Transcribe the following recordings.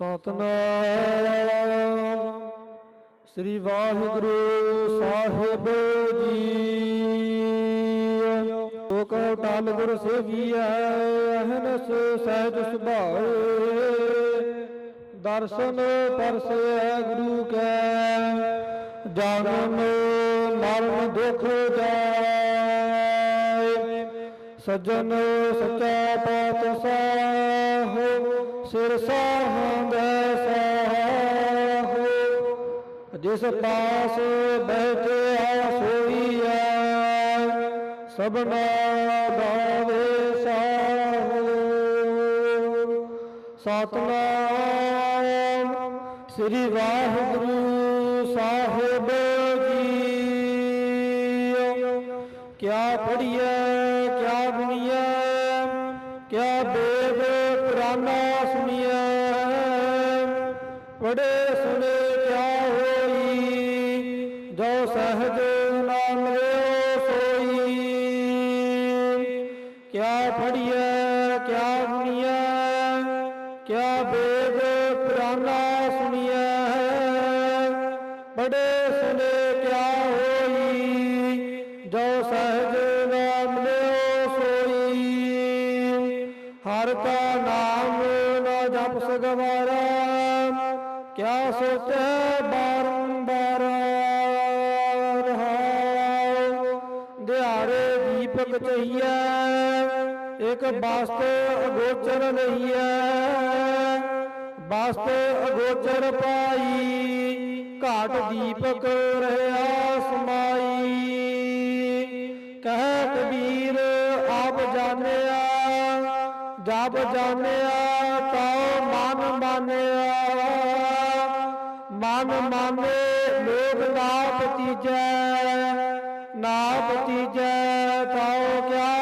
ਸਤਨਾਮ। ਸ੍ਰੀ ਵਾਹਿਗੁਰੂ ਸਾਹਿਬ ਜੀ। ਲੋਕ ਟਲ ਗੁਰ ਸੇਵੀਐ, ਅਹਨਸ ਸਹਿਜ ਸੁਭਾਏ। ਦਰਸ਼ਨ ਪਰਸੈ ਗੁਰੂ ਕੈ, ਜਨਮ ਮਰਨ ਦੁਖ ਜਾਏ। ਸਜਣ ਸਚਾ ਪਾਤਸ਼ਾਹ। ਸਿਰ ਸਾਹੰਦੈ ਸਾਹੋ ਜਿਸ ਪਾਸ ਬੈਠਿਆ ਸੋਈਐ ਸਭਨਾ ਦਾਵੇ ਸਾਹੋ ਸਤਨਾਮ ਸ੍ਰੀ ਵਾਹਿਗੁਰੂ ਸਾਹਿਬ ਜੀ ਕਿਆ ਪੜੀਐ ਕਿਆ ਗੁਣੀਐ ਕਿਆ ਵੇਦ ਪੁਰਾਨਾ ਸੁਣੀਐ? ਬੜੇ ਇਕ ਬਸਤ ਅਗੋਚਰ ਹੈ। ਵਾਸਤੇ ਅਗੋਚਰ ਪਾਈ, ਘਾਟ ਦੀਪਕ ਰਹਾ ਸਮਾਈ। ਕਹਿ ਕਬੀਰ ਆਪ ਜਾਣਿਆ ਜਬ ਜਾਣਿਆ, ਤਾਂ ਮਨ ਮਾਨਿਆ। ਮਨ ਮਾਨੇ ਲੋਕ ਨਾ ਪਤੀਜੈ ਨਾ ਪਤੀਜੈ ਤਾਉ ਕਿਆ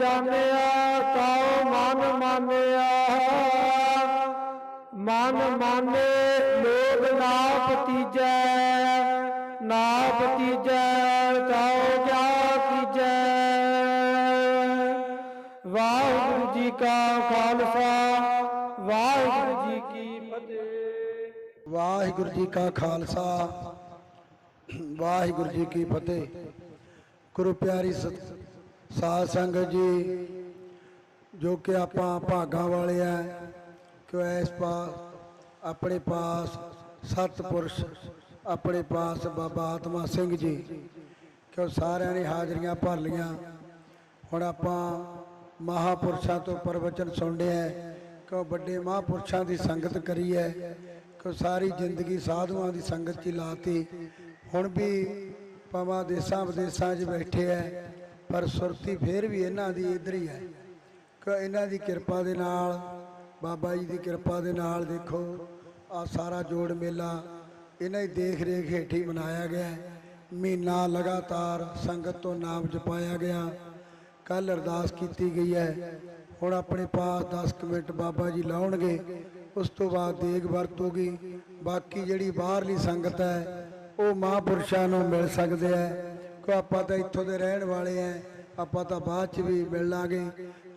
ਜਾਣਿਆ, ਤਾਉ ਮਨ ਮਾਨਿਆ। ਮਨ ਮਾਨੇ ਲੋਕ ਨਾ ਪਤੀਜੈ ਨਾ ਪਤੀਜੈ ਤਾਉ ਕਿਆ ਕੀਜੈ। ਵਾਹਿਗੁਰੂ ਜੀ ਕਾ ਖਾਲਸਾ, ਵਾਹਿਗੁਰੂ ਜੀ ਕੀ ਫਤਿਹ। ਵਾਹਿਗੁਰੂ ਜੀ ਕਾ ਖਾਲਸਾ, ਵਾਹਿਗੁਰੂ ਜੀ ਕੀ ਫਤਿਹ। ਗੁਰੂ ਪਿਆਰੀ ਸਤ- ਸਾਧ ਸੰਗਤ ਜੀ, ਜੋ ਕਿ ਆਪਾਂ ਭਾਗਾਂ ਵਾਲੇ ਆ ਕਿ ਇਸ ਪਾਸ ਆਪਣੇ ਪਾਸ ਸਤਪੁਰਸ਼ ਆਪਣੇ ਪਾਸ ਬਾਬਾ ਆਤਮਾ ਸਿੰਘ ਜੀ ਕਿ ਉਹ ਸਾਰਿਆਂ ਨੇ ਹਾਜ਼ਰੀਆਂ ਭਰ ਲੀਆਂ ਹੁਣ ਆਪਾਂ ਮਹਾਪੁਰਸ਼ਾਂ ਤੋਂ ਪ੍ਰਵਚਨ ਸੁਣਦੇ ਆ ਕਿ ਉਹ ਵੱਡੇ ਮਹਾਪੁਰਸ਼ਾਂ ਦੀ ਸੰਗਤ ਕਰੀ ਹੈ ਕਿ ਉਹ ਸਾਰੀ ਜ਼ਿੰਦਗੀ ਸਾਧੂਆਂ ਦੀ ਸੰਗਤ 'ਚ ਹੀ ਲਾਤੀ। ਹੁਣ ਵੀ ਭਾਵਾਂ ਦੇਸਾਂ ਵਿਦੇਸਾਂ 'ਚ ਬੈਠੇ ਐ ਪਰ ਸੁਰਤੀ ਫੇਰ ਵੀ ਇਹਨਾਂ ਦੀ ਇੱਧਰ ਹੀ ਹੈ। ਕਿ ਇਹਨਾਂ ਦੀ ਕਿਰਪਾ ਦੇ ਨਾਲ, ਬਾਬਾ ਜੀ ਦੀ ਕਿਰਪਾ ਦੇ ਨਾਲ ਦੇਖੋ ਆ ਸਾਰਾ ਜੋੜ ਮੇਲਾ ਇਹਨਾਂ ਦੀ ਦੇਖ ਰੇਖ ਹੇਠ ਹੀ ਮਨਾਇਆ ਗਿਆ ਮਹੀਨਾ ਲਗਾਤਾਰ ਸੰਗਤ ਤੋਂ ਨਾਮ ਜਪਾਇਆ ਗਿਆ। ਕੱਲ ਅਰਦਾਸ ਕੀਤੀ ਗਈ ਹੈ। ਹੁਣ ਆਪਣੇ ਪਾਸ 10 ਕੁ ਮਿੰਟ ਬਾਬਾ ਜੀ ਲਾਉਣਗੇ, ਉਸ ਤੋਂ ਬਾਅਦ ਦੇਗ ਵਰਤੂਗੀ ਬਾਕੀ ਜਿਹੜੀ ਬਾਹਰਲੀ ਸੰਗਤ ਹੈ, ਉਹ ਮਹਾਂਪੁਰਸ਼ਾਂ ਨੂੰ ਮਿਲ ਸਕਦੇ ਹੈ। ਕਿ ਆਪਾਂ ਤਾਂ ਇੱਥੋਂ ਦੇ ਰਹਿਣ ਵਾਲੇ ਆ ਆਪਾਂ ਤਾਂ ਬਾਅਦ ਚ ਵੀ ਮਿਲ ਲਾਂਗੇ।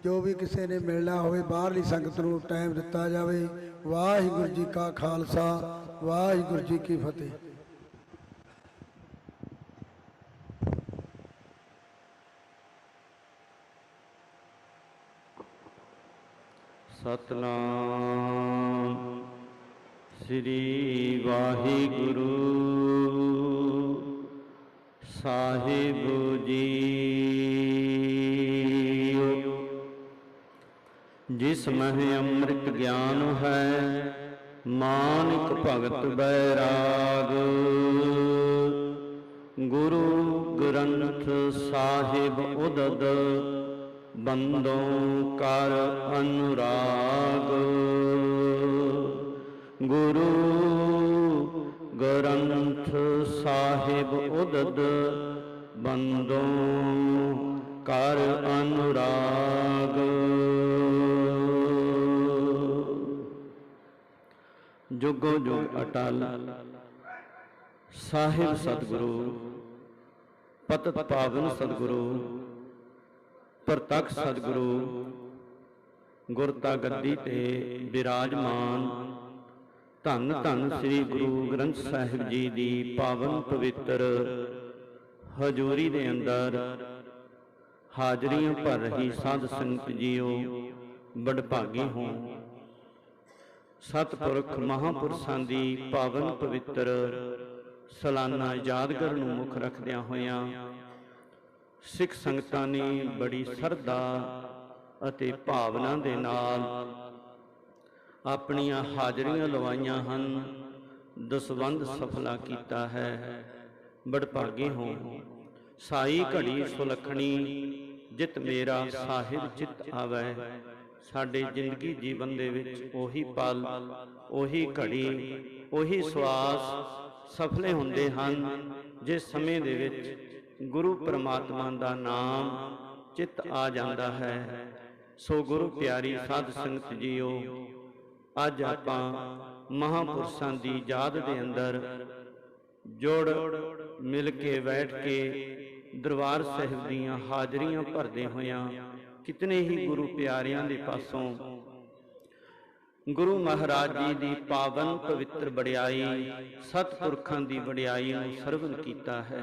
ਜੋ ਵੀ ਕਿਸੇ ਨੇ ਮਿਲਣਾ ਹੋਵੇ, ਬਾਹਰਲੀ ਸੰਗਤ ਨੂੰ ਟਾਈਮ ਦਿੱਤਾ ਜਾਵੇ। ਵਾਹਿਗੁਰੂ ਜੀ ਕਾ ਖਾਲਸਾ, ਵਾਹਿਗੁਰੂ ਜੀ ਕੀ ਫਤਿਹ। ਸਤਨਾਮ, ਸ੍ਰੀ ਵਾਹਿਗੁਰੂ ਸਾਹਿਬ ਜੀ ਜਿਸ ਮਹਿ ਅੰਮ੍ਰਿਤ ਗਿਆਨ ਹੈ, ਮਾਨਿਕ ਭਗਤ ਬੈਰਾਗ। ਗੁਰੂ ਗ੍ਰੰਥ ਸਾਹਿਬ ਉਦਦ, ਬੰਦੋਂ ਕਰ ਅਨੁਰਾਗ। ਗੁਰੂ ਗ੍ਰੰਥ ਸਾਹਿਬ ਉਦਦ ਬੰਦੋਂ ਕਰ ਅਨੁਰਾਗ। ਜੁਗੋ ਜੁਗ ਅਟਲ ਸਾਹਿਬ ਸਤਿਗੁਰੂ, ਪਤਤ ਪਾਵਨ ਸਤਿਗੁਰੂ, ਪ੍ਰਤੱਖ ਸਤਿਗੁਰੂ ਗੁਰਤਾ ਗੱਦੀ ਤੇ ਬਿਰਾਜਮਾਨ ਧੰਨ ਧੰਨ ਸ੍ਰੀ ਗੁਰੂ ਗ੍ਰੰਥ ਸਾਹਿਬ ਜੀ ਦੀ ਪਾਵਨ ਪਵਿੱਤਰ ਹਜ਼ੂਰੀ ਦੇ ਅੰਦਰ ਹਾਜ਼ਰੀਆਂ ਭਰ ਰਹੀ ਸਾਧ ਸੰਗਤ ਜੀਓ, ਬੜਭਾਗੀ ਹੋ। ਸਤਿਪੁਰਖ ਮਹਾਪੁਰਸ਼ਾਂ ਦੀ ਪਾਵਨ ਪਵਿੱਤਰ ਸਲਾਨਾ ਯਾਦਗਾਰ ਨੂੰ ਮੁੱਖ ਰੱਖਦਿਆਂ ਹੋਇਆਂ ਸਿੱਖ ਸੰਗਤਾਂ ਨੇ ਬੜੀ ਸਰਦਾ ਅਤੇ ਭਾਵਨਾ ਦੇ ਨਾਲ ਆਪਣੀਆਂ ਹਾਜ਼ਰੀਆਂ ਲਵਾਈਆਂ ਹਨ। ਦਸਵੰਧ ਸਫਲਾ ਕੀਤਾ ਹੈ। ਬੜਭਾਗੇ ਹੋ। ਸਾਈ ਘੜੀ ਸੁਲਖਣੀ, ਜਿਤ ਮੇਰਾ ਸਾਹਿਬ ਚਿਤ ਆਵੈ। ਸਾਡੇ ਜ਼ਿੰਦਗੀ ਜੀਵਨ ਦੇ ਵਿੱਚ ਉਹੀ ਪਲ, ਉਹੀ ਘੜੀ, ਉਹੀ ਸਵਾਸ ਸਫਲੇ ਹੁੰਦੇ ਹਨ, ਜਿਸ ਸਮੇਂ ਦੇ ਵਿੱਚ ਗੁਰੂ ਪਰਮਾਤਮਾ ਦਾ ਨਾਮ ਚਿਤ ਆ ਜਾਂਦਾ ਹੈ। ਸੋ ਗੁਰੂ ਪਿਆਰੀ ਸਾਧ ਸੰਗਤ ਜੀਓ ਅੱਜ ਆਪਾਂ ਮਹਾਪੁਰਸ਼ਾਂ ਦੀ ਯਾਦ ਦੇ ਅੰਦਰ ਜੋੜ ਮਿਲ ਕੇ ਬੈਠ ਕੇ ਦਰਬਾਰ ਸਾਹਿਬ ਦੀਆਂ ਹਾਜ਼ਰੀਆਂ ਭਰਦੇ ਹੋਇਆਂ ਕਿਤਨੇ ਹੀ ਗੁਰੂ ਪਿਆਰਿਆਂ ਦੇ ਪਾਸੋਂ ਗੁਰੂ ਮਹਾਰਾਜ ਜੀ ਦੀ ਪਾਵਨ ਪਵਿੱਤਰ ਵਡਿਆਈ, ਸਤਪੁਰਖਾਂ ਦੀ ਵਡਿਆਈ ਨੂੰ ਸਰਵਨ ਕੀਤਾ ਹੈ।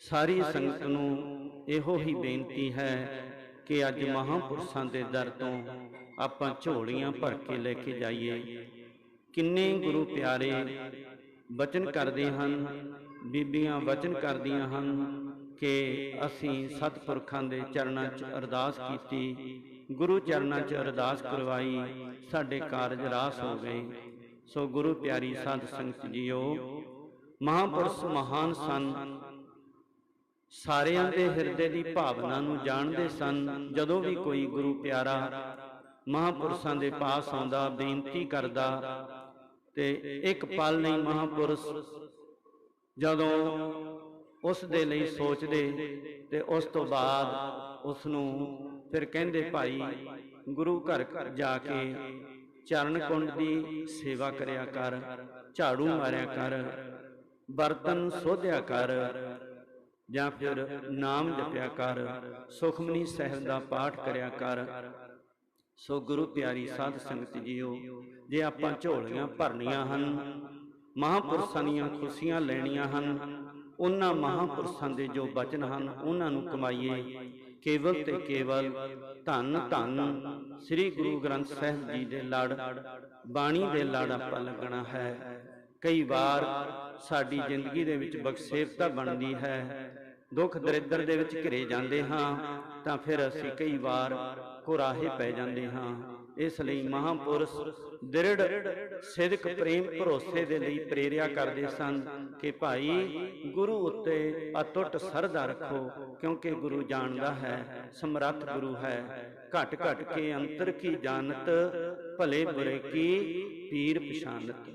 ਸਾਰੀ ਸੰਗਤ ਨੂੰ ਇਹੋ ਹੀ ਬੇਨਤੀ ਹੈ ਕਿ ਅੱਜ ਮਹਾਪੁਰਸ਼ਾਂ ਦੇ ਦਰ ਤੋਂ ਆਪਾਂ ਝੋਲੀਆਂ ਭਰ ਕੇ ਲੈ ਕੇ ਜਾਈਏ। ਕਿੰਨੇ ਗੁਰੂ ਪਿਆਰੇ ਬਚਨ ਕਰਦੇ ਹਨ, ਬੀਬੀਆਂ ਬਚਨ ਕਰਦੀਆਂ ਹਨ ਕਿ ਅਸੀਂ ਸਤਿਪੁਰਖਾਂ ਦੇ ਚਰਨਾਂ 'ਚ ਅਰਦਾਸ ਕੀਤੀ, ਗੁਰੂ ਚਰਨਾਂ 'ਚ ਅਰਦਾਸ ਕਰਵਾਈ, ਸਾਡੇ ਕਾਰਜ ਰਾਸ ਹੋ ਗਏ। ਸੋ ਗੁਰੂ ਪਿਆਰੀ ਸਾਧ ਸੰਗਤ ਜੀਓ, ਮਹਾਪੁਰਸ਼ ਮਹਾਨ ਸਨ ਸਾਰਿਆਂ ਦੇ ਹਿਰਦੇ ਦੀ ਭਾਵਨਾ ਨੂੰ ਜਾਣਦੇ ਸਨ ਜਦੋਂ ਵੀ ਕੋਈ ਗੁਰੂ ਪਿਆਰਾ ਮਹਾਪੁਰਸ਼ਾਂ ਦੇ ਪਾਸ ਆਉਂਦਾ ਬੇਨਤੀ ਕਰਦਾ ਤੇ ਇੱਕ ਪਲ ਨਹੀਂ ਮਹਾਪੁਰਸ਼ ਜਦੋਂ ਉਸ ਦੇ ਲਈ ਸੋਚਦੇ ਤੇ ਉਸ ਤੋਂ ਬਾਅਦ ਉਸ ਨੂੰ ਫਿਰ ਕਹਿੰਦੇ ਭਾਈ ਗੁਰੂ ਘਰ ਜਾ ਕੇ ਚਰਨ ਕੁੰਡ ਦੀ ਸੇਵਾ ਕਰਿਆ ਕਰ ਝਾੜੂ ਮਾਰਿਆ ਕਰ ਬਰਤਨ ਸੋਧਿਆ ਕਰ ਜਾਂ ਫਿਰ ਨਾਮ ਜਪਿਆ ਕਰ, ਸੁਖਮਨੀ ਸਾਹਿਬ ਦਾ ਪਾਠ ਕਰਿਆ ਕਰ। ਸੋ ਗੁਰੂ ਪਿਆਰੀ ਸਾਧ ਸੰਗਤ ਜੀਓ, ਜੇ ਆਪਾਂ ਝੋਲੀਆਂ ਭਰਨੀਆਂ ਹਨ ਮਹਾਪੁਰਸ਼ਾਂ ਦੀਆਂ ਖੁਸ਼ੀਆਂ ਲੈਣੀਆਂ ਹਨ, ਉਹਨਾਂ ਮਹਾਪੁਰਸ਼ਾਂ ਦੇ ਜੋ ਬਚਨ ਹਨ, ਉਹਨਾਂ ਨੂੰ ਕਮਾਈਏ। ਕੇਵਲ ਤੇ ਕੇਵਲ ਧੰਨ ਧੰਨ ਸ੍ਰੀ ਗੁਰੂ ਗ੍ਰੰਥ ਸਾਹਿਬ ਜੀ ਦੇ ਲੜ, ਬਾਣੀ ਦੇ ਲੜ ਆਪਾਂ ਲੱਗਣਾ ਹੈ। ਕਈ ਵਾਰ ਸਾਡੀ ਜ਼ਿੰਦਗੀ ਦੇ ਵਿੱਚ ਬਖਸ਼ੇਵਤਾ ਬਣਦੀ ਹੈ। ਦੁੱਖ ਦਰਿੱਦਰ ਦੇ ਵਿੱਚ ਘਿਰੇ ਜਾਂਦੇ ਹਾਂ ਤਾਂ ਫਿਰ ਅਸੀਂ ਕਈ ਵਾਰ ਕੁਰਾਹੇ ਪੈ ਜਾਂਦੇ ਹਾਂ। ਇਸ ਲਈ ਮਹਾਪੁਰਸ਼ ਦ੍ਰਿੜ ਸਿਦਕ ਪ੍ਰੇਮ ਭਰੋਸੇ ਦੇ ਲਈ ਪ੍ਰੇਰਿਆ ਕਰਦੇ ਸਨ ਕਿ ਭਾਈ ਗੁਰੂ ਉੱਤੇ ਅਟੁੱਟ ਸਰਦਾ ਰੱਖੋ ਕਿਉਂਕਿ ਗੁਰੂ ਜਾਣਦਾ ਹੈ ਸਮਰੱਥ ਗੁਰੂ ਹੈ। ਘਟ ਘਟ ਕੇ ਅੰਤਰ ਕੀ ਜਾਣਤ ਭਲੇ ਬੁਰੇ ਕੀ ਪੀਰ ਪਛਾਨਤ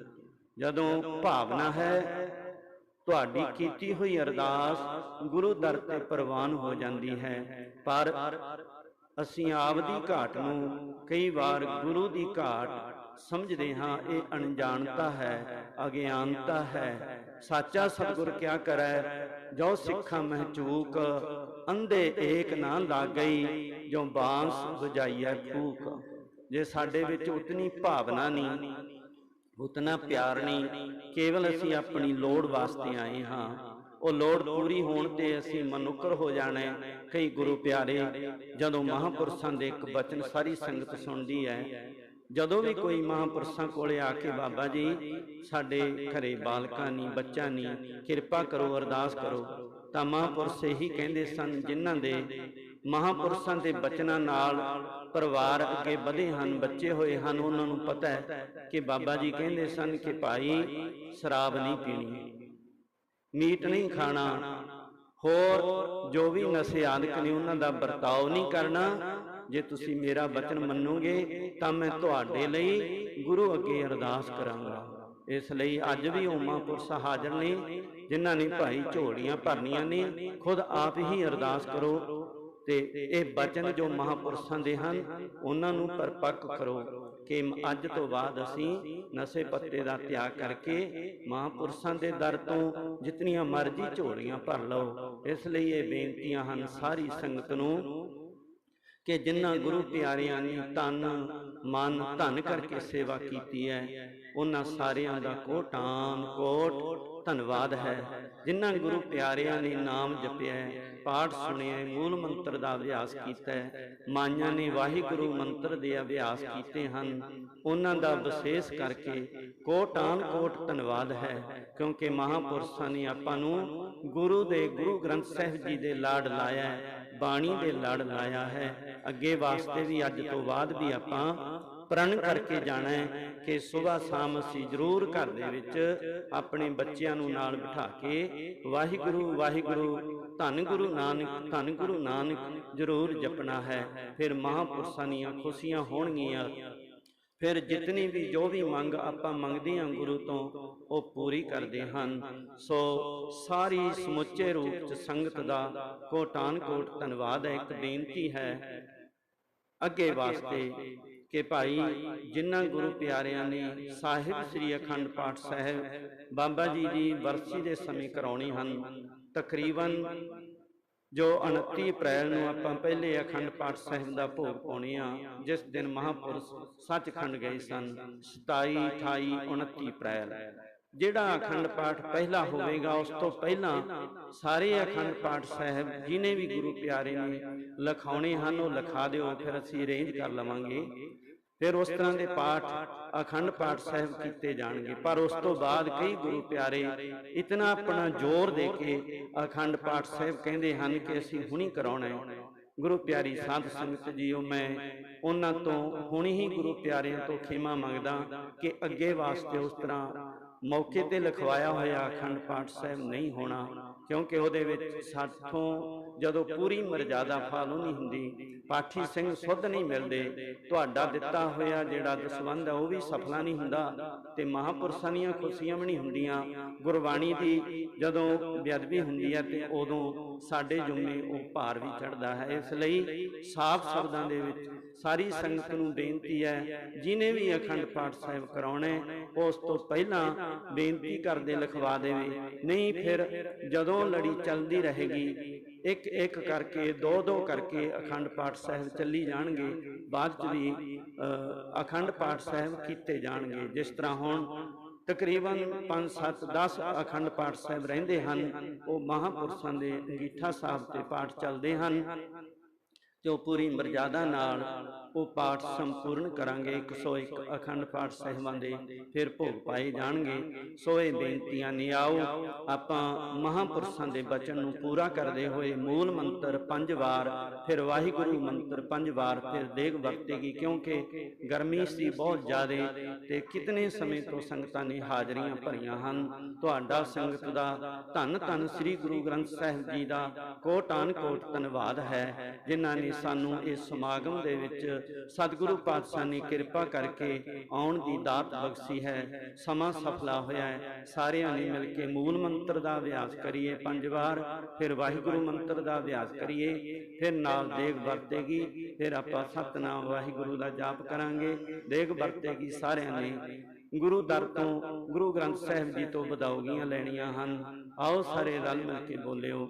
ਜਦੋਂ ਭਾਵਨਾ ਹੈ ਤੁਹਾਡੀ ਕੀਤੀ ਹੋਈ ਅਰਦਾਸ ਗੁਰੂ ਦਰ ਤੇ ਪ੍ਰਵਾਨ ਹੋ ਜਾਂਦੀ ਹੈ। ਪਰ ਅਸੀਂ ਆਪ ਦੀ ਘਾਟ ਨੂੰ ਕਈ ਵਾਰ ਗੁਰੂ ਦੀ ਘਾਟ ਸਮਝਦੇ ਹਾਂ ਇਹ ਅਣਜਾਣਤਾ ਹੈ ਅਗਿਆਨਤਾ ਹੈ। ਸਾਚਾ ਸਤਿਗੁਰ ਕਿਆ ਕਰੈ ਜੋ ਸਿੱਖਾਂ ਮਹਿ ਚੂਕ ਅੰਧੇ ਏਕ ਨਾ ਲਾਗਈ ਜੋ ਬਾਂਸ ਵਜਾਈਐ ਫੂਕ। ਜੇ ਸਾਡੇ ਵਿੱਚ ਉਤਨੀ ਭਾਵਨਾ ਨਹੀਂ ਉਤਨਾ ਪਿਆਰ ਨਹੀਂ। ਕੇਵਲ ਅਸੀਂ ਆਪਣੀ ਲੋੜ ਵਾਸਤੇ ਆਏ ਹਾਂ। ਉਹ ਲੋੜ ਪੂਰੀ ਹੋਣ ਤੇ ਅਸੀਂ ਮਨੁੱਕਰ ਹੋ ਜਾਣਾ ਹੈ। ਕਈ ਗੁਰੂ ਪਿਆਰੇ ਜਦੋਂ ਮਹਾਪੁਰਸ਼ਾਂ ਦੇ ਇੱਕ ਬਚਨ ਸਾਰੀ ਸੰਗਤ ਸੁਣਦੀ ਹੈ। ਜਦੋਂ ਵੀ ਕੋਈ ਮਹਾਪੁਰਸ਼ਾਂ ਕੋਲੇ ਆ ਕੇ ਬਾਬਾ ਜੀ ਸਾਡੇ ਘਰੇ ਬਾਲਕਾਂ ਨਹੀਂ ਬੱਚਾ ਨਹੀਂ ਕਿਰਪਾ ਕਰੋ ਅਰਦਾਸ ਕਰੋ। ਤਾਂ ਮਹਾਪੁਰਸ਼ ਇਹੀ ਕਹਿੰਦੇ ਸਨ ਜਿਨ੍ਹਾਂ ਦੇ ਮਹਾਪੁਰਸ਼ਾਂ ਦੇ ਬਚਨਾਂ ਨਾਲ ਪਰਿਵਾਰ ਅੱਗੇ ਵਧੇ ਹਨ, ਬੱਚੇ ਹੋਏ ਹਨ, ਉਹਨਾਂ ਨੂੰ ਪਤਾ ਹੈ ਕਿ ਬਾਬਾ ਜੀ ਕਹਿੰਦੇ ਸਨ ਕਿ ਭਾਈ, ਸ਼ਰਾਬ ਨਹੀਂ ਪੀਣੀ, ਮੀਟ ਨਹੀਂ ਖਾਣਾ, ਹੋਰ ਜੋ ਵੀ ਨਸ਼ੇ ਆਦਿਕ ਨੇ ਉਹਨਾਂ ਦਾ ਵਰਤਾਓ ਨਹੀਂ ਕਰਨਾ, ਜੇ ਤੁਸੀਂ ਮੇਰਾ ਬਚਨ ਮੰਨੋਗੇ ਤਾਂ ਮੈਂ ਤੁਹਾਡੇ ਲਈ ਗੁਰੂ ਅੱਗੇ ਅਰਦਾਸ ਕਰਾਂਗਾ। ਇਸ ਲਈ ਅੱਜ ਵੀ ਉਹ ਮਹਾਂਪੁਰਸ਼ ਹਾਜ਼ਰ ਨੇ, ਜਿਨ੍ਹਾਂ ਨੇ ਭਾਈ ਝੋਲੀਆਂ ਭਰਨੀਆਂ ਨੇ, ਖੁਦ ਆਪ ਹੀ ਅਰਦਾਸ ਕਰੋ ਤੇ ਇਹ ਬਚਨ ਜੋ ਮਹਾਪੁਰਸ਼ਾਂ ਦੇ ਹਨ ਉਹਨਾਂ ਨੂੰ ਪਰਪੱਕ ਕਰੋ ਕਿ ਅੱਜ ਤੋਂ ਬਾਅਦ ਅਸੀਂ ਨਸ਼ੇ ਪੱਤੇ ਦਾ ਤਿਆਗ ਕਰਕੇ ਮਹਾਂਪੁਰਸ਼ਾਂ ਦੇ ਦਰ ਤੋਂ ਜਿਤਨੀਆਂ ਮਰਜ਼ੀ ਝੋਲੀਆਂ ਭਰ ਲਓ। ਇਸ ਲਈ ਇਹ ਬੇਨਤੀਆਂ ਹਨ ਸਾਰੀ ਸੰਗਤ ਨੂੰ ਕਿ ਜਿਨ੍ਹਾਂ ਗੁਰੂ ਪਿਆਰਿਆਂ ਨੇ ਤਨ, ਮਨ, ਧਨ ਕਰਕੇ ਸੇਵਾ ਕੀਤੀ ਹੈ, ਉਹਨਾਂ ਸਾਰਿਆਂ ਦਾ ਕੋਟਾਨ ਕੋਟ ਧੰਨਵਾਦ ਹੈ। ਜਿਨ੍ਹਾਂ ਗੁਰੂ ਪਿਆਰਿਆਂ ਨੇ ਨਾਮ ਜਪਿਆ ਪਾਠ ਸੁਣਿਆ ਮੂਲ ਮੰਤਰ ਦਾ ਅਭਿਆਸ ਕੀਤਾ ਮਾਈਆਂ ਨੇ ਵਾਹਿਗੁਰੂ ਮੰਤਰ ਦੇ ਅਭਿਆਸ ਕੀਤੇ ਹਨ, ਉਹਨਾਂ ਦਾ ਵਿਸ਼ੇਸ਼ ਕਰਕੇ ਕੋਟਾਨ ਕੋਟ ਧੰਨਵਾਦ ਹੈ, ਕਿਉਂਕਿ ਮਹਾਪੁਰਸ਼ਾਂ ਨੇ ਆਪਾਂ ਨੂੰ ਗੁਰੂ ਦੇ ਗੁਰੂ ਗ੍ਰੰਥ ਸਾਹਿਬ ਜੀ ਦੇ ਲਾੜ ਲਾਇਆ ਬਾਣੀ ਦੇ ਲੜ ਲਾਇਆ ਹੈ। ਅੱਗੇ ਵਾਸਤੇ ਵੀ ਅੱਜ ਤੋਂ ਬਾਅਦ ਵੀ ਆਪਾਂ ਪ੍ਰਣ ਕਰਕੇ ਜਾਣਾ ਹੈ ਕਿ ਸਵੇਰ ਸ਼ਾਮ ਅਸੀਂ ਜ਼ਰੂਰ ਘਰ ਦੇ ਵਿੱਚ ਆਪਣੇ ਬੱਚਿਆਂ ਨੂੰ ਨਾਲ ਬਿਠਾ ਕੇ ਵਾਹਿਗੁਰੂ ਵਾਹਿਗੁਰੂ, ਧੰਨ ਗੁਰੂ ਨਾਨਕ, ਧੰਨ ਗੁਰੂ ਨਾਨਕ ਜ਼ਰੂਰ ਜਪਣਾ ਹੈ। ਫਿਰ ਮਹਾਪੁਰਸ਼ਾਂ ਦੀਆਂ ਖੁਸ਼ੀਆਂ ਹੋਣਗੀਆਂ। ਫਿਰ ਜਿਤਨੀ ਵੀ ਜੋ ਵੀ ਮੰਗ ਆਪਾਂ ਮੰਗਦੇ ਹਾਂ ਗੁਰੂ ਤੋਂ, ਉਹ ਪੂਰੀ ਕਰਦੇ ਹਨ। ਸੋ ਸਾਰੀ ਸਮੁੱਚੇ ਰੂਪ ਚ ਸੰਗਤ ਦਾ ਕੋਟਾਨ ਕੋਟ ਧੰਨਵਾਦ ਹੈ। ਇੱਕ ਬੇਨਤੀ ਹੈ ਅੱਗੇ ਵਾਸਤੇ ਕਿ ਭਾਈ ਜਿਨ੍ਹਾਂ ਗੁਰੂ ਪਿਆਰਿਆਂ ਨੇ ਸਾਹਿਬ ਸ੍ਰੀ ਅਖੰਡ ਪਾਠ ਸਾਹਿਬ ਬਾਬਾ ਜੀ ਦੀ ਵਰਸੀ ਦੇ ਸਮੇਂ ਕਰਾਉਣੀ ਹਨ, ਤਕਰੀਬਨ ਜੋ 29 ਅਪ੍ਰੈਲ ਨੂੰ ਆਪਾਂ ਪਹਿਲੇ ਅਖੰਡ ਪਾਠ ਸਾਹਿਬ ਦਾ ਭੋਗ ਪਾਉਣੇ ਆ ਜਿਸ ਦਿਨ ਮਹਾਪੁਰਸ਼ ਸੱਚਖੰਡ ਗਏ ਸਨ 27 28 29 ਅਪ੍ਰੈਲ। ਜਿਹੜਾ ਅਖੰਡ ਪਾਠ ਪਹਿਲਾ ਹੋਵੇਗਾ ਉਸ ਤੋਂ ਪਹਿਲਾਂ ਸਾਰੇ ਅਖੰਡ ਪਾਠ ਸਾਹਿਬ ਜਿਨੇ ਵੀ ਗੁਰੂ ਪਿਆਰੇ ਨੇ ਲਿਖਾਉਣੇ ਹਨ ਉਹ ਲਿਖਾ ਦਿਓ ਫਿਰ ਅਸੀਂ ਅਰੇਂਜ ਕਰ ਲਵਾਂਗੇ। ਫਿਰ ਉਸ ਤਰ੍ਹਾਂ ਦੇ ਪਾਠ ਅਖੰਡ ਪਾਠ ਸਾਹਿਬ ਕੀਤੇ ਜਾਣਗੇ। ਪਰ ਉਸ ਤੋਂ ਬਾਅਦ ਕਈ ਗੁਰੂ ਪਿਆਰੇ ਇਤਨਾ ਆਪਣਾ ਜ਼ੋਰ ਦੇ ਕੇ ਅਖੰਡ ਪਾਠ ਸਾਹਿਬ ਕਹਿੰਦੇ ਹਨ ਕਿ ਅਸੀਂ ਹੁਣੀ ਕਰਾਉਣਾ ਹੈ। ਗੁਰੂ ਪਿਆਰੀ ਸਾਧ ਸੰਗਤ ਜੀਓ ਮੈਂ ਉਹਨਾਂ ਤੋਂ ਹੁਣੀ ਹੀ ਗੁਰੂ ਪਿਆਰਿਆਂ ਤੋਂ ਖਿਮਾ ਮੰਗਦਾ ਕਿ ਅੱਗੇ ਵਾਸਤੇ ਉਸ ਤਰ੍ਹਾਂ ਮੌਕੇ ਤੇ ਲਿਖਵਾਇਆ ਹੋਇਆ ਅਖੰਡ ਪਾਠ ਸਾਹਿਬ ਨਹੀਂ ਹੋਣਾ ਕਿਉਂਕਿ ਉਹਦੇ ਵਿੱਚ ਸਾਥੋਂ ਜਦੋਂ ਪੂਰੀ ਮਰਜ਼ਾਦਾ ਫਾਲੋ ਨਹੀਂ ਹੁੰਦੀ ਪਾਠੀ ਸਿੰਘ ਸੁੱਧ ਨਹੀਂ ਮਿਲਦੇ ਤੁਹਾਡਾ ਦਿੱਤਾ ਹੋਇਆ ਜਿਹੜਾ ਦਸਵੰਧ ਹੈ ਉਹ ਵੀ ਸਫਲਾ ਨਹੀਂ ਹੁੰਦਾ ਤੇ ਮਹਾਪੁਰਸ਼ਾਂ ਦੀਆਂ ਖੁਸ਼ੀਆਂ ਵੀ ਨਹੀਂ ਹੁੰਦੀਆਂ। ਗੁਰਬਾਣੀ ਦੀ ਜਦੋਂ ਬੇਅਦਬੀ ਹੁੰਦੀ ਹੈ ਤੇ ਉਦੋਂ ਸਾਡੇ ਜੁਮੇ ਉਹ ਭਾਰ ਵੀ ਚੜਦਾ ਹੈ। ਇਸ ਲਈ ਸਾਫ਼ ਸ਼ਬਦਾਂ ਦੇ ਵਿੱਚ ਸਾਰੀ ਸੰਗਤ ਨੂੰ ਬੇਨਤੀ ਹੈ ਜਿਨੇ ਵੀ ਅਖੰਡ ਪਾਠ ਸਾਹਿਬ ਕਰਾਉਣੇ ਉਸ ਤੋਂ ਪਹਿਲਾਂ ਬੇਨਤੀ ਕਰਦੇ ਲਿਖਵਾ ਦੇਵੇ। ਨਹੀਂ ਫਿਰ ਜਦੋਂ ਲੜੀ ਚੱਲਦੀ ਰਹੇਗੀ ਇੱਕ ਇੱਕ ਕਰਕੇ ਦੋ ਦੋ ਕਰਕੇ ਅਖੰਡ ਪਾਠ ਸਾਹਿਬ ਚੱਲੀ ਜਾਣਗੇ ਬਾਅਦ ਚ ਵੀ ਅ, ਅਖੰਡ ਪਾਠ ਸਾਹਿਬ ਕੀਤੇ ਜਾਣਗੇ। ਜਿਸ ਤਰ੍ਹਾਂ ਹੁਣ ਤਕਰੀਬਨ 5 7 10 ਅਖੰਡ ਪਾਠ ਸਾਹਿਬ ਰਹਿੰਦੇ ਹਨ ਉਹ ਮਹਾਪੁਰਸ਼ਾਂ ਦੇ ਅੰਗੀਠਾ ਸਾਹਿਬ ਤੇ ਪਾਠ ਚੱਲਦੇ ਹਨ। ਕਿਉਂ ਪੂਰੀ ਮਰਜ਼ਾਦਾ ਨਾਲ ਉਹ ਪਾਠ ਸੰਪੂਰਨ ਕਰਾਂਗੇ 101 ਅਖੰਡ ਪਾਠ ਸਾਹਿਬਾਂ ਦੇ ਫਿਰ ਭੋਗ ਪਾਏ ਜਾਣਗੇ। ਸੋ ਇਹ ਬੇਨਤੀਆਂ ਨਿਆਓ, ਆਪਾਂ ਮਹਾਪੁਰਸ਼ਾਂ ਦੇ ਬਚਨ ਨੂੰ ਪੂਰਾ ਕਰਦੇ ਹੋਏ ਮੂਲ ਮੰਤਰ ਪੰਜ ਵਾਰ, ਫਿਰ ਵਾਹਿਗੁਰੂ ਮੰਤਰ ਪੰਜ ਵਾਰ, ਫਿਰ ਦੇਗ ਵਰਤੇਗੀ, ਕਿਉਂਕਿ ਗਰਮੀ ਸੀ ਬਹੁਤ ਜ਼ਿਆਦਾ ਤੇ ਕਿਤਨੇ ਸਮੇਂ ਤੋਂ ਸੰਗਤਾਂ ਨੇ ਹਾਜ਼ਰੀਆਂ ਭਰੀਆਂ ਹਨ। ਤੁਹਾਡਾ ਸੰਗਤ ਦਾ ਧੰਨ ਧੰਨ ਸ੍ਰੀ ਗੁਰੂ ਗ੍ਰੰਥ ਸਾਹਿਬ ਜੀ ਦਾ ਕੋਟਾਨ ਕੋਟ ਧੰਨਵਾਦ ਹੈ, ਜਿਨ੍ਹਾਂ ਨੇ ਸਾਨੂੰ ਇਸ ਸਮਾਗਮ ਦੇ ਵਿੱਚ ਸਤਿਗੁਰੂ ਪਾਤਸ਼ਾਹ ਨੇ ਕਿਰਪਾ ਕਰਕੇ ਆਉਣ ਦੀ ਦਾਤ ਬਖਸ਼ੀ ਹੈ। ਸਮਾਂ ਸਫਲਾ ਹੋਇਆ ਹੈ। ਸਾਰਿਆਂ ਨੇ ਮਿਲ ਕੇ ਮੂਲ ਮੰਤਰ ਦਾ ਅਭਿਆਸ ਕਰੀਏ। ਪੰਜ ਵਾਰ ਫਿਰ ਵਾਹਿਗੁਰੂ ਮੰਤਰ ਦਾ ਅਭਿਆਸ ਕਰੀਏ। ਫਿਰ ਨਾਲ ਦੇਗ ਵਰਤੇਗੀ। ਫਿਰ ਆਪਾਂ ਸਤਨਾਮ ਵਾਹਿਗੁਰੂ ਦਾ ਜਾਪ ਕਰਾਂਗੇ। ਦੇਗ ਵਰਤੇਗੀ ਸਾਰਿਆਂ ਨੇ। ਗੁਰੂ ਦਰ ਤੋਂ ਗੁਰੂ ਗ੍ਰੰਥ ਸਾਹਿਬ ਜੀ ਤੋਂ ਵਧਾਉਗੀਆਂ ਲੈਣੀਆਂ ਹਨ। ਆਓ ਸਾਰੇ ਰਲ ਮਿਲ ਕੇ ਬੋਲਿਓ।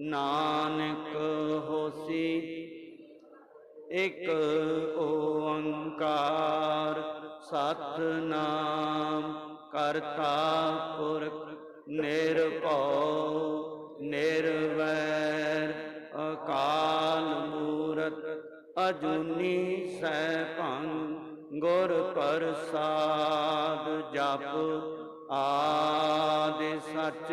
ਨਾਨਕ ਹੋਸੀ, ਇੱਕ ਓੰਕਾਰ ਸਤਨਾਮ ਕਰਤਾ ਪੁਰਖ ਨਿਰਭਉ, ਨਿਰਵੈਰ ਅਕਾਲ ਮੂਰਤ ਅਜੂਨੀ ਸੈਭੰ, ਗੁਰ ਪ੍ਰਸਾਦ ਜਪ ਆਦਿ ਸੱਚ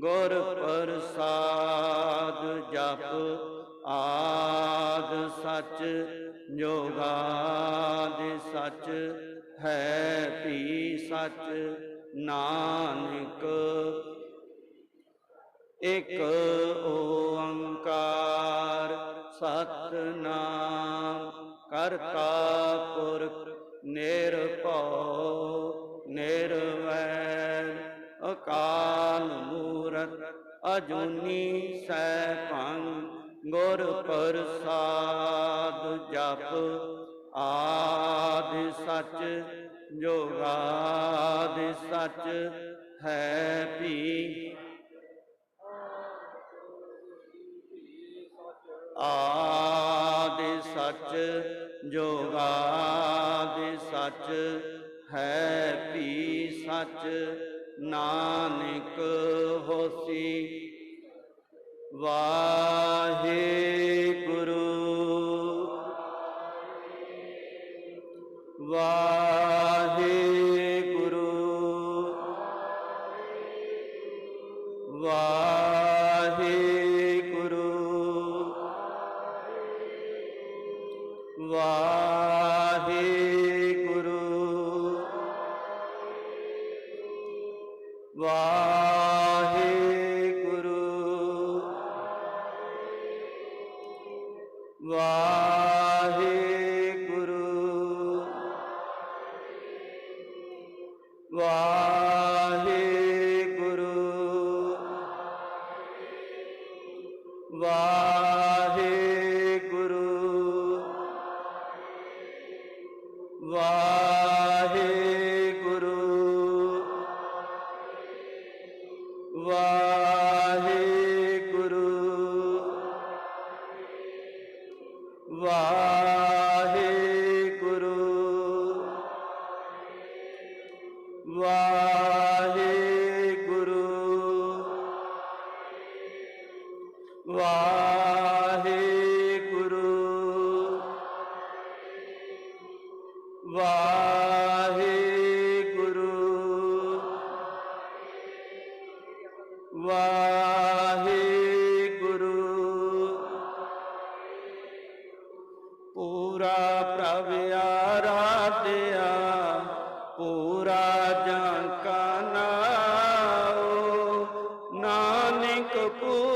ਗੁਰ ਪ੍ਰਸਾਦ ਜਪ ਆਦ ਸੱਚ, ਜੋਗਾਦਿ ਸੱਚ, ਹੈ ਵੀ ਸੱਚ, ਨਾਨਕ। ਇਕ ਓੰਕਾਰ ਸਤਨਾਮ, ਕਰਤਾ ਪੁਰਖ ਨਿਰਭਉ, ਨਿਰਵੈਰ। ਅਕਾਲ ਮੂਰਤ, ਅਜੂਨੀ ਸੈਭੰ, ਗੁਰ ਪ੍ਰਸਾਦ ਜਪ, ਆਦਿ ਸੱਚ, ਜੋਗਾਦਿ ਸੱਚ ਹੈ ਵੀ ਆਦਿ ਸੱਚ, ਜੋਗਾਦਿ ਸੱਚ ਹੈ ਵੀ ਸੱਚ। ਨਾਨਕ ਹੋਸੀ ਵਾਹਿਗੁਰੂ। Wow. প্রভু